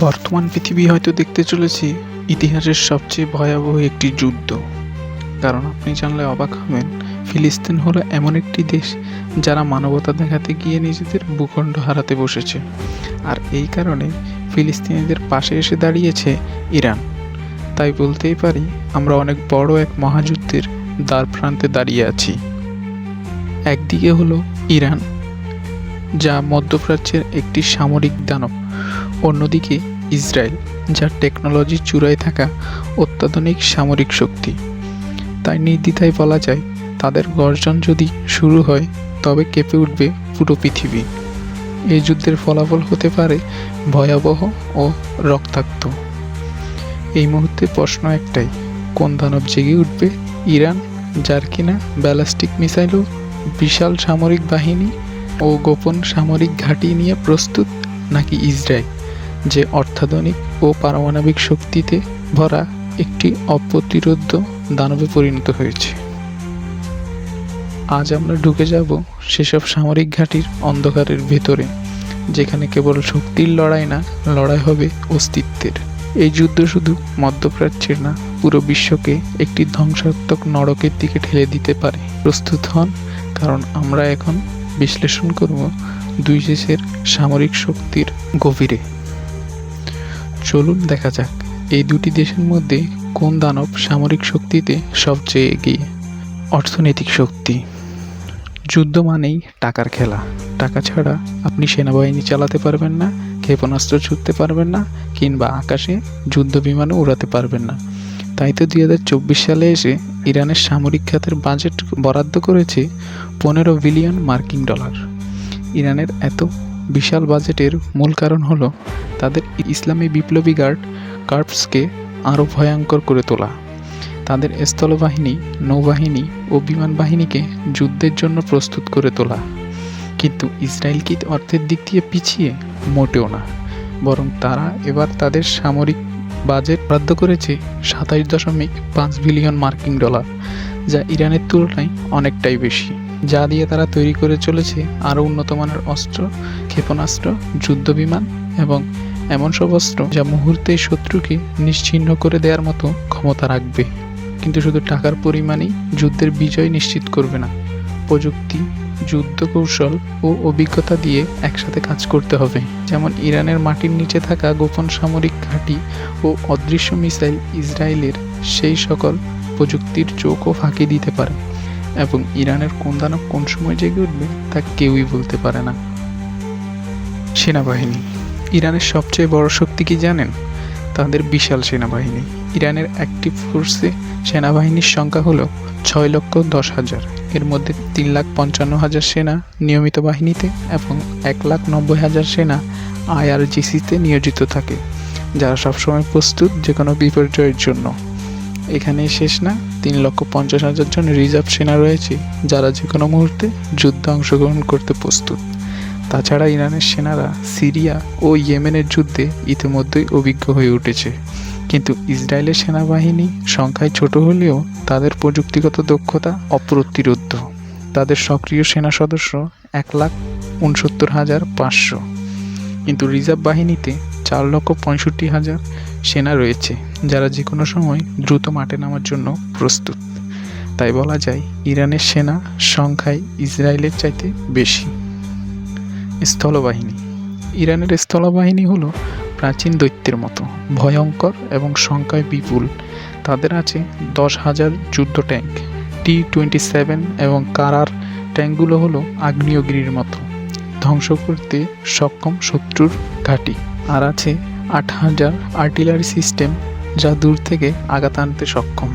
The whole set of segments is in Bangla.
বর্তমান পৃথিবী হয়তো দেখতে চলেছে, ইতিহাসের সবচেয়ে ভয়াবহ একটি যুদ্ধ। কারণ আপনি জানলে অবাক হবেন, ফিলিস্তিন হলো এমন একটি দেশ যারা মানবতা দেখাতে গিয়ে নিজেদের ভূখণ্ড হারাতে বসেছে। আর এই কারণে ফিলিস্তিনিদের পাশে এসে দাঁড়িয়েছে ইরান। তাই বলতেই পারি, আমরা অনেক বড় এক মহাযুদ্ধের দ্বার প্রান্তে দাঁড়িয়ে আছি। একদিকে হলো ইরান, যা মধ্যপ্রাচ্যের একটি সামরিক দানব। অন্যদিকে ইসরায়েল, যার টেকনোলজির চূড়ায় থাকা অত্যাধুনিক সামরিক শক্তি। তাই নির্দ্বিধায় বলা যায়, তাদের গর্জন যদি শুরু হয়, তবে কেঁপে উঠবে পুরো পৃথিবী। এই যুদ্ধের ফলাফল হতে পারে ভয়াবহ ও রক্তাক্ত। এই মুহূর্তে প্রশ্ন একটাই, কোন দানব জেগে উঠবে? ইরান যার কিনা ব্যালাস্টিক মিসাইলও, বিশাল সামরিক বাহিনী ও গোপন সামরিক ঘাঁটি নিয়ে প্রস্তুত, নাকি ইসরায়েল? যে অর্থাধনিক ও পারমাণবিক শক্তিতে ভরা একটি অপ্রতিরোধ্য দানবে পরিণত হয়েছে। আজ আমরা ঢুকে যাব সেসব সামরিক ঘাঁটির অন্ধকারের ভেতরে, যেখানে কেবল শক্তির লড়াই না, লড়াই হবে অস্তিত্বের। এই যুদ্ধ শুধু মধ্যপ্রাচ্যের না, পুরো বিশ্বকে একটি ধ্বংসাত্মক নরকের দিকে ঠেলে দিতে পারে। প্রস্তুত হন, কারণ আমরা এখন বিশ্লেষণ করব দুই দেশের সামরিক শক্তির গভীরে। চলুন দেখা যাক, এই দুটি দেশের মধ্যে কোন দানব সামরিক শক্তিতে সবচেয়ে এগিয়ে? অর্থনৈতিক শক্তি। যুদ্ধ মানেই টাকার খেলা। টাকা ছাড়া আপনি সেনাবাহিনী চালাতে পারবেন না, ক্ষেপণাস্ত্র ছুটতে পারবেন না, কিংবা আকাশে যুদ্ধ বিমানও উড়াতে পারবেন না। তাই তো দুই হাজার চব্বিশ সালে এসে ইরানের সামরিক খাতের বাজেট বরাদ্দ করেছে পনেরো বিলিয়ন মার্কিন ডলার। ইরানের এত বিশাল বাজেটের মূল কারণ হল তাদের ইসলামী বিপ্লবী গার্ড কার্পসকে আরও ভয়ঙ্কর করে তোলা। তাদের স্থলবাহিনী, নৌবাহিনী ও বিমান বাহিনীকে যুদ্ধের জন্য প্রস্তুত করে তোলা। কিন্তু ইসরায়েল কি অর্থের দিক দিয়ে পিছিয়ে? মোটেও না। বরং তারা এবার তাদের সামরিক বাজেট বরাদ্দ করেছে সাতাশ দশমিক পাঁচ বিলিয়ন মার্কিন ডলার, যা ইরানের তুলনায় অনেকটাই বেশি। যা দিয়ে তারা তৈরি করে চলেছে আরও উন্নত মানের অস্ত্র, ক্ষেপণাস্ত্র যুদ্ধ বিমান এবং এমন সব অস্ত্র যা মুহূর্তে শত্রুকে নিশ্চিহ্ন করে দেওয়ার মতো ক্ষমতা রাখবে। কিন্তু শুধু টাকার পরিমাণেই যুদ্ধের বিজয় নিশ্চিত করবে না, প্রযুক্তি যুদ্ধ কৌশল ও অভিজ্ঞতা দিয়ে একসাথে কাজ করতে হবে। যেমন ইরানের মাটির নিচে থাকা গোপন সামরিক ঘাঁটি ও অদৃশ্য মিসাইল ইসরায়েলের সেই সকল প্রযুক্তির চোখও ফাঁকি দিতে পারে। এবং ইরানের কোন দানব কোন সময় জেগে উঠবে, তা কেউই বলতে পারে না। সেনাবাহিনী। ইরানের সবচেয়ে বড় শক্তি কি জানেন? তাদের বিশাল সেনাবাহিনী। ইরানের অ্যাক্টিভ ফোর্সে সেনাবাহিনীর সংখ্যা হলো ছয় লক্ষ দশ হাজার। এর মধ্যে তিন লাখ পঞ্চান্ন হাজার সেনা নিয়মিত বাহিনীতে এবং এক লাখ নব্বই হাজার সেনা আইআরজিসিতে নিয়োজিত থাকে, যারা সবসময় প্রস্তুত যে কোনো বিপর্যয়ের জন্য। এখানেই শেষ না। তিন লক্ষ পঞ্চাশ হাজার জন রিজার্ভ সেনা রয়েছে, যারা যে কোনো মুহূর্তে যুদ্ধে অংশগ্রহণ করতে প্রস্তুত। তাছাড়া ইরানের সেনারা সিরিয়া ও ইয়েমেনের যুদ্ধে ইতিমধ্যেই অভিজ্ঞ হয়ে উঠেছে। কিন্তু ইসরায়েলের সেনাবাহিনী সংখ্যায় ছোট হলেও তাদের প্রযুক্তিগত দক্ষতা অপ্রতিরোধ্য। তাদের সক্রিয় সেনা সদস্য এক লাখ উনসত্তর হাজার পাঁচশো। কিন্তু রিজার্ভ বাহিনীতে চার লক্ষ পঁয়ষট্টি হাজার সেনা রয়েছে, যারা যে কোনো সময় দ্রুত মাঠে নামার জন্য প্রস্তুত। তাই বলা যায়, ইরানের সেনা সংখ্যায় ইসরায়েলের চাইতে বেশি। স্থলবাহিনী। ইরানের স্থলবাহিনী হলো প্রাচীন দৈত্যের মতো, ভয়ঙ্কর এবং সংখ্যায় বিপুল। তাদের আছে দশ হাজার যুদ্ধ ট্যাঙ্ক টি টোয়েন্টি সেভেন এবং কারার ট্যাঙ্কগুলো হলো আগ্নেয়গিরির মতো। ধ্বংস করতে সক্ষম শত্রুর ঘাঁটি। আর আছে আট হাজার আর্টিলারি সিস্টেম যা দূর থেকে আঘাত আনতে সক্ষম।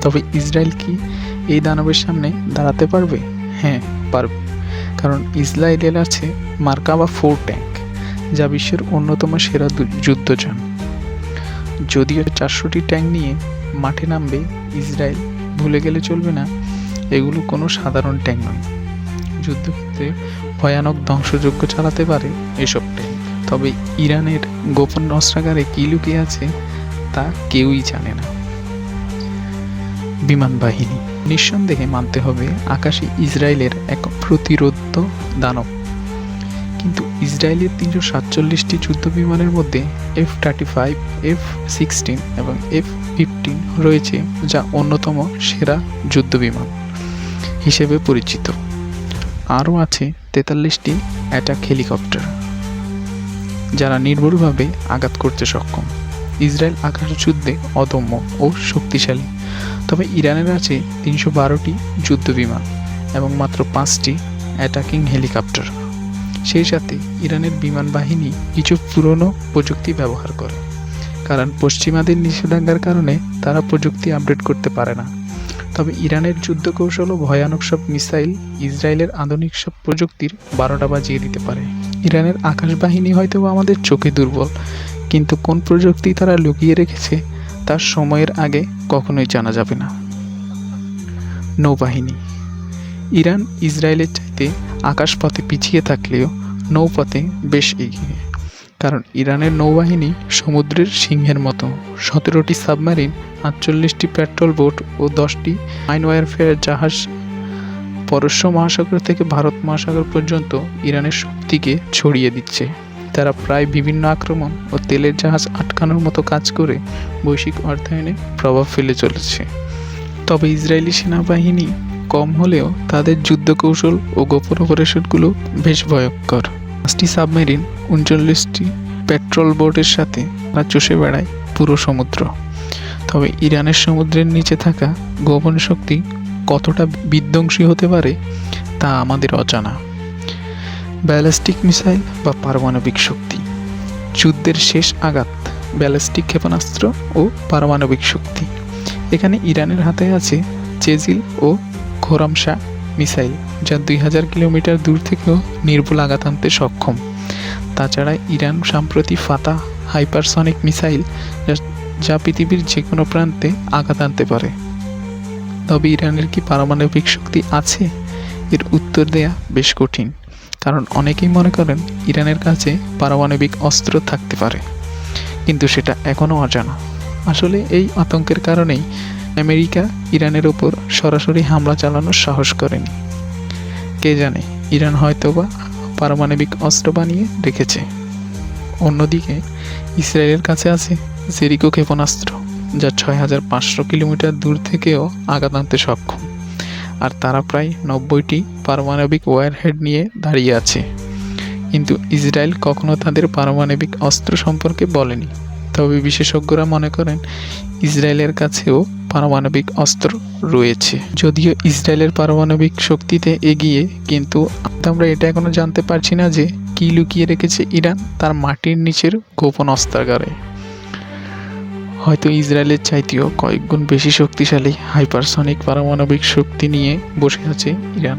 তবে ইসরায়েল কি এই দানবের সামনে দাঁড়াতে পারবে? হ্যাঁ পারবে। কারণ ইসরায়েলের আছে মার্কাবা ফোর ট্যাঙ্ক যা বিশ্বের অন্যতম সেরা যুদ্ধযান। যদিও চারশোটি ট্যাঙ্ক নিয়ে মাঠে নামবে ইসরায়েল, ভুলে গেলে চলবে না, এগুলো কোনো সাধারণ ট্যাঙ্ক নয়। যুদ্ধক্ষেত্রে ভয়ানক ধ্বংসযজ্ঞ চালাতে পারে এসব ট্যাঙ্ক তবে ইরানের গোপন অস্ত্রাগারে কী লুকিয়ে আছে, তা কেউই জানে না। বিমান বাহিনী। নিঃসন্দেহে মানতে হবে আকাশে ইসরায়েলের এক প্রতিরোধ দানব। কিন্তু ইসরায়েলের তিনশো সাতচল্লিশটি যুদ্ধ বিমানের মধ্যে F thirty five F sixteen এবং এফ ফিফটিন রয়েছে, যা অন্যতম সেরা যুদ্ধ বিমান হিসেবে পরিচিত। আরও আছে তেতাল্লিশটি অ্যাটাক হেলিকপ্টার। যারা নির্ভুলভাবে আঘাত করতে সক্ষম। ইসরায়েল আকাশ যুদ্ধে অদম্য ও শক্তিশালী। তবে ইরানের আছে তিনশো বারোটি যুদ্ধ বিমান এবং মাত্র পাঁচটি অ্যাটাকিং হেলিকপ্টার। সেই সাথে ইরানের বিমান বাহিনী কিছু পুরনো প্রযুক্তি ব্যবহার করে। কারণ পশ্চিমাদের নিষেধাজ্ঞার কারণে তারা প্রযুক্তি আপডেট করতে পারে না। তবে ইরানের যুদ্ধ কৌশল ও ভয়ানক সব মিসাইল ইসরায়েলের আধুনিক সব প্রযুক্তির বারোটা বাজিয়ে দিতে পারে। ইরানের আকাশ বাহিনী হয়তো আমাদের চোখে দুর্বল, কিন্তু কোন প্রযুক্তি তারা লুকিয়ে রেখেছে তার সময়ের আগে কখনোই জানা যাবে না। নৌবাহিনী। ইরান ইসরায়েলের চাইতে আকাশপথে পিছিয়ে থাকলেও নৌপথে বেশ এগিয়ে। কারণ ইরানের নৌবাহিনী সমুদ্রের সিংহের মতো। সতেরোটি সাবমেরিন, আটচল্লিশটি পেট্রোল বোট ও দশটি মাইন ওয়ারফেয়ার জাহাজ পরস্য মহাসাগর থেকে ভারত মহাসাগর পর্যন্ত ইরানের শক্তিকে ছড়িয়ে দিচ্ছে। তারা প্রায় বিভিন্ন আক্রমণ ও তেলের জাহাজ আটকানোর মতো কাজ করে বৈশ্বিক অর্থায়নে প্রভাব ফেলে চলেছে। তবে ইসরায়েলি সেনাবাহিনী কম হলেও তাদের যুদ্ধ কৌশল ও গোপন অপারেশনগুলো বেশ ভয়ঙ্কর। পাঁচটি সাবমেরিন উনচল্লিশটি পেট্রোল বোটের সাথে তারা চষে বেড়ায় পুরো সমুদ্র। তবে ইরানের সমুদ্রের নিচে থাকা গোপন শক্তি কতটা বিধ্বংসী হতে পারে তা আমাদের অজানা। ব্যালিস্টিক মিসাইল বা পারমাণবিক শক্তি। যুদ্ধের শেষ আঘাত ব্যালিস্টিক ক্ষেপণাস্ত্র ও পারমাণবিক শক্তি। এখানে ইরানের হাতে আছে চেজিল ও খোরামশা। মিসাইল, যা দুই হাজার কিলোমিটার দূর থেকেও নির্ভুল আঘাত আনতে সক্ষম। তাছাড়া ইরান, সাম্প্রতি ফাতা হাইপারসনিক মিসাইল, যা- পৃথিবীর যে কোনো প্রান্তে আঘাত আনতে পারে। তবে ইরানের কি পারমাণবিক শক্তি আছে? এর উত্তর দেয়া বেশ কঠিন, কারণ অনেকেই মনে করেন ইরানের কাছে পারমাণবিক অস্ত্র থাকতে পারে। কিন্তু সেটা এখনও অজানা। আসলে এই আতঙ্কের কারণেই আমেরিকা ইরানের ওপর সরাসরি হামলা চালানোর সাহস করেনি। কে জানে, ইরান হয়তোবা পারমাণবিক অস্ত্র বানিয়ে রেখেছে। অন্যদিকে, ইসরায়েলের কাছে আছে জেরিকো ক্ষেপণাস্ত্র, যা ছয় হাজার পাঁচশো কিলোমিটার দূর থেকেও আঘাত আনতে সক্ষম, আর তারা প্রায় নব্বইটি পারমাণবিক ওয়ারহেড নিয়ে দাঁড়িয়ে আছে। কিন্তু ইসরায়েল কখনো তাদের পারমাণবিক অস্ত্র সম্পর্কে বলেনি। তবে বিশেষজ্ঞরা মনে করেন, ইসরায়েলের কাছেও পারমাণবিক অস্ত্র রয়েছে। যদিও ইসরায়েলের পারমাণবিক শক্তিতে এগিয়ে, কিন্তু আমরা এটা এখনও জানতে পারছি না যে কি লুকিয়ে রেখেছে ইরান তার মাটির নিচের গোপন অস্ত্রাগারে। হয়তো ইসরায়েলের চাইতেও কয়েক গুণ বেশি শক্তিশালী হাইপারসনিক পারমাণবিক শক্তি নিয়ে বসে আছে ইরান।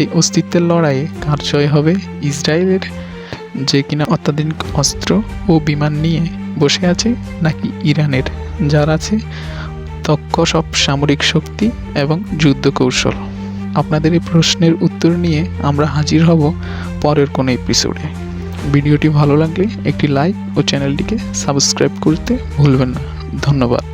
এই অস্তিত্বের লড়াইয়ে কার জয় হবে ইসরায়েলের? যে কিনা অত্যাধুনিক অস্ত্র ও বিমান নিয়ে বসে আছে নাকি ইরানের? যার আছে দক্ষ সব সামরিক শক্তি এবং যুদ্ধ কৌশল আপনাদের এই প্রশ্নের উত্তর নিয়ে আমরা হাজির হব পরের কোনো এপিসোডে ভিডিওটি ভালো লাগলে একটি লাইক ও চ্যানেলটিকে সাবস্ক্রাইব করতে ভুলবেন না। ধন্যবাদ।